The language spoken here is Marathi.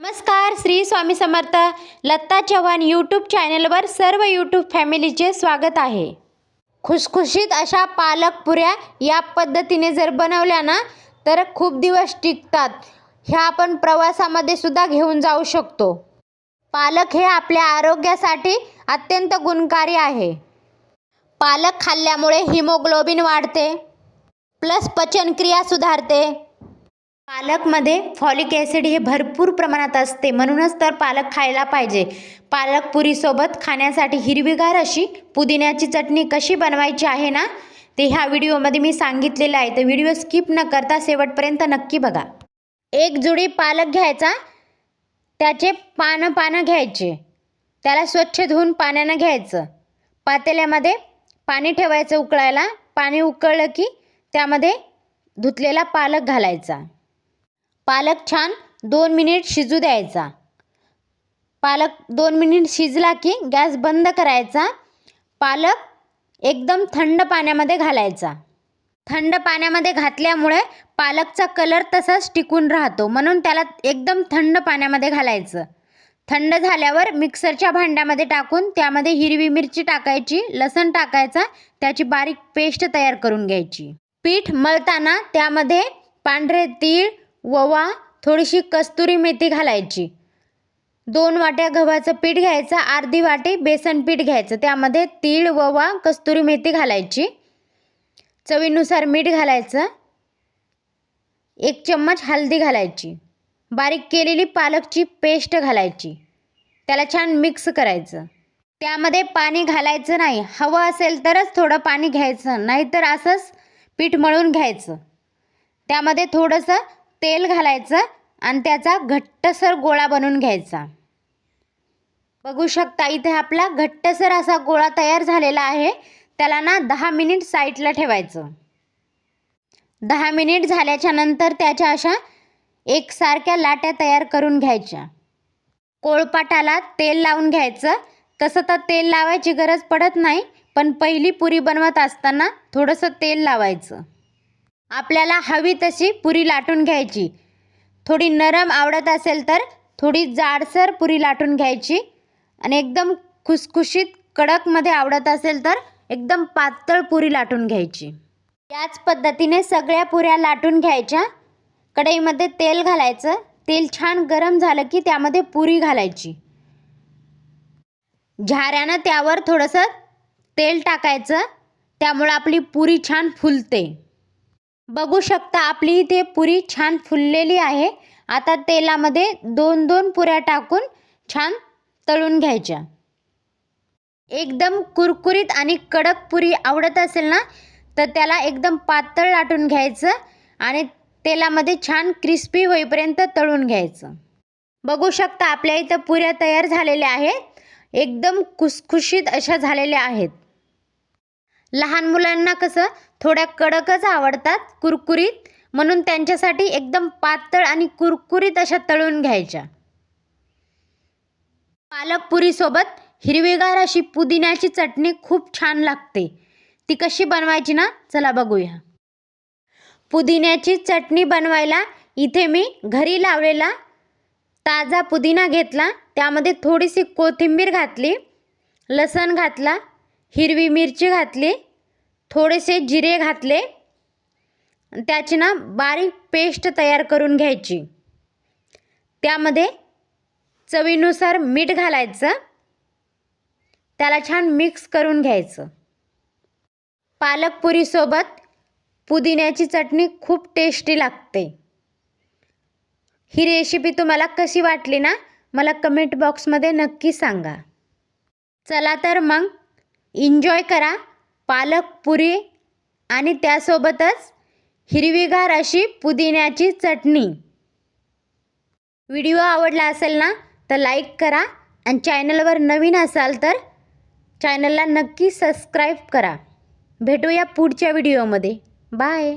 नमस्कार श्री स्वामी समर्थ. लत्ता चव्हाण यूट्यूब चॅनलवर सर्व यूट्यूब फॅमिलीचे स्वागत आहे. खुसखुशीत अशा पालक पुऱ्या या पद्धतीने जर बनवल्या ना तर खूप दिवस टिकतात. ह्या आपण प्रवासामध्ये सुद्धा घेऊन जाऊ शकतो. पालक हे आपल्या आरोग्यासाठी अत्यंत गुणकारी आहे. पालक खाल्ल्यामुळे हिमोग्लोबिन वाढते प्लस पचनक्रिया सुधारते पालकमध्ये फॉलिक ॲसिड हे भरपूर प्रमाणात असते. म्हणूनच तर पालक खायला पाहिजे. पालक पुरीसोबत खाण्यासाठी हिरवीगार अशी पुदिन्याची चटणी कशी बनवायची आहे ना ते ह्या व्हिडिओमध्ये मी सांगितलेलं आहे. तर व्हिडिओ स्किप न करता शेवटपर्यंत नक्की बघा. एक जुडी पालक घ्यायचा. त्याचे पानं पानं घ्यायचे. त्याला स्वच्छ धुवून पाण्यानं घ्यायचं. पातेल्यामध्ये पाणी ठेवायचं उकळायला. पाणी उकळलं की त्यामध्ये धुतलेला पालक घालायचा. पालक छान दोन मिनिट शिजू द्यायचा. पालक दोन मिनिट शिजला की गॅस बंद करायचा. पालक एकदम थंड पाण्यामध्ये घालायचा. थंड पाण्यामध्ये घातल्यामुळे पालकचा कलर तसाच टिकून राहतो. म्हणून त्याला एकदम थंड पाण्यामध्ये घालायचं. थंड झाल्यावर मिक्सरच्या भांड्यामध्ये टाकून त्यामध्ये हिरवी मिरची टाकायची लसण टाकायचा त्याची बारीक पेस्ट तयार करून घ्यायची. पीठ मळताना त्यामध्ये पांढरे तीळ ववा थोडीशी कस्तुरी मेथी घालायची. दोन वाट्या गव्हाचं पीठ घ्यायचं अर्धी वाटी बेसन पीठ घ्यायचं. त्यामध्ये तीळ ववा कस्तुरी मेथी घालायची. चवीनुसार मीठ घालायचं. एक चम्मच हळदी घालायची. बारीक केलेली पालकची पेस्ट घालायची. त्याला छान मिक्स करायचं. त्यामध्ये पाणी घालायचं नाही. हवं असेल तरच थोडं पाणी घ्यायचं नाहीतर असंच पीठ मळून घ्यायचं. त्यामध्ये थोडंसं तेल घालायचं आणि त्याचा घट्टसर गोळा बनवून घ्यायचा. बघू शकता इथे आपला घट्टसर असा गोळा तयार झालेला आहे. त्याला ना दहा मिनिट साईडला ठेवायचं. दहा मिनिट झाल्याच्यानंतर त्याच्या अशा एकसारख्या लाट्या तयार करून घ्यायच्या. कोळपाटाला तेल लावून घ्यायचं. तसं तर तेल लावायची गरज पडत नाही पण पहिली पुरी बनवत असताना थोडंसं तेल लावायचं. आपल्याला हवी तशी पुरी लाटून घ्यायची. थोडी नरम आवडत असेल तर थोडी जाडसर पुरी लाटून घ्यायची. आणि एकदम खुसखुशीत कडकमध्ये आवडत असेल तर एकदम पातळ पुरी लाटून घ्यायची. याच पद्धतीने सगळ्या पुऱ्या लाटून घ्यायच्या. कढईमध्ये तेल घालायचं. तेल छान गरम झालं की त्यामध्ये पुरी घालायची. झाऱ्यानं त्यावर थोडंसं तेल टाकायचं. त्यामुळं आपली पुरी छान फुलते. बघू शकता आपली इथे पुरी छान फुललेली आहे. आता तेलामध्ये दोन दोन पुऱ्या टाकून छान तळून घ्यायच्या. एकदम कुरकुरीत आणि कडक पुरी आवडत असेल ना तर त्याला एकदम पातळ लाटून घ्यायचं आणि तेलामध्ये छान क्रिस्पी होईपर्यंत तळून घ्यायचं. बघू शकता आपल्या इथं पुऱ्या तयार झालेल्या आहेत. एकदम कुसखुशीत अशा झालेल्या आहेत. लहान मुलांना कसं थोड्या कडकच आवडतात कुरकुरीत म्हणून त्यांच्यासाठी एकदम पातळ आणि कुरकुरीत अशा तळून घ्यायच्या. पालक पुरीसोबत हिरवीगार अशी पुदिन्याची चटणी खूप छान लागते. ती कशी बनवायची ना चला बघूया. पुदिन्याची चटणी बनवायला इथे मी घरी लावलेला ताजा पुदिना घेतला. त्यामध्ये थोडीशी कोथिंबीर घातली लसण घातला हिरवी मिरची घातली थोडेसे जिरे घातले त्याची ना बारीक पेस्ट तयार करून घ्यायची. त्यामध्ये चवीनुसार मीठ घालायचं. त्याला छान मिक्स करून घ्यायचं. पालक पुरीसोबत पुदिन्याची चटणी खूप टेस्टी लागते. ही रेसिपी तुम्हाला कशी वाटली ना मला कमेंट बॉक्समध्ये नक्की सांगा. चला तर मग एन्जॉय करा. पालक पुरी आणि त्यासोबतच हिरवीगार अशी पुदिन्याची चटणी. व्हिडिओ आवडला असेल ना तर लाईक करा आणि चॅनलवर नवीन असाल तर चॅनलला नक्की सबस्क्राईब करा. भेटूया पुढच्या व्हिडिओमध्ये बाय